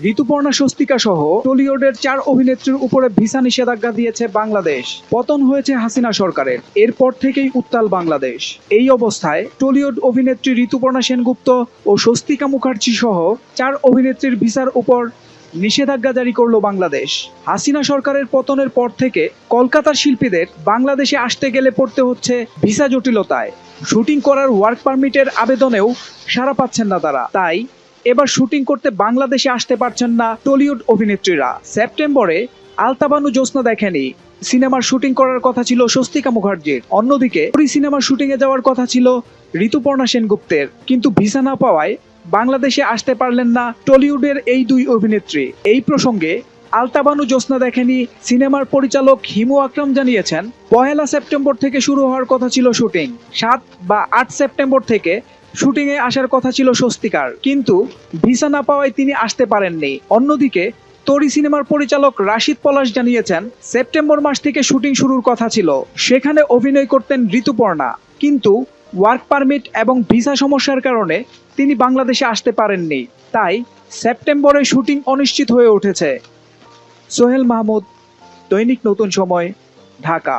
ঋতুপর্ণা স্বস্তিকা সহ টলিউডের চার অভিনেত্রীর উপরে ভিসা নিষেধাজ্ঞা দিয়েছে বাংলাদেশ। পতন হয়েছে হাসিনা সরকারের। এরপর থেকেই উত্তাল বাংলাদেশ। এই অবস্থায় টলিউড অভিনেত্রী ঋতুপর্ণা সেনগুপ্ত ও স্বস্তিকা মুখার্জি সহ চার অভিনেত্রীর ভিসার উপর নিষেধাজ্ঞা জারি করল বাংলাদেশ। হাসিনা সরকারের পতনের পর থেকে কলকাতার শিল্পীদের বাংলাদেশে আসতে গেলে পড়তে হচ্ছে ভিসা জটিলতায়। শুটিং করার ওয়ার্ক পারমিটের আবেদনেও সাড়া পাচ্ছেন না তারা। তাই এবার শুটিং করতে বাংলাদেশে আসতে পারছেন না টলিউড অভিনেত্রীরা। সেপ্টেম্বরে আলতাবানু জোসনা দেখেনি। সিনেমার শুটিং করার কথা ছিল স্বস্তিকা মুখার্জির। অন্যদিকে ওই সিনেমার শুটিং এ যাওয়ার কথা ছিল ঋতুপর্ণা সেনগুপ্তের। কিন্তু ভিসা না পাওয়ায় বাংলাদেশে আসতে পারলেন না টলিউডের এই দুই অভিনেত্রী। এই প্রসঙ্গে আলতাবানু জোসনা দেখেনি সিনেমার পরিচালক হিমু আকরাম জানিয়েছেন, পহেলা সেপ্টেম্বর থেকে শুরু হওয়ার কথা ছিল শুটিং। সাত বা আট সেপ্টেম্বর থেকে শুটিং এ আসার কথা ছিল স্বস্তিকার, কিন্তু ভিসা না পাওয়ায় তিনি আসতে পারেননি। অন্যদিকে, তরি সিনেমার পরিচালক রাশিদ পলাশ জানিয়েছেন, সেপ্টেম্বর মাস থেকে শুটিং শুরুর কথা ছিল। সেখানে অভিনয় করতেন ঋতুপর্ণা। কিন্তু ওয়ার্ক পারমিট এবং ভিসা সমস্যার কারণে তিনি বাংলাদেশে আসতে পারেননি। তাই সেপ্টেম্বরে শুটিং অনিশ্চিত হয়ে উঠেছে। সোহেল মাহমুদ, দৈনিক নতুন সময়, ঢাকা।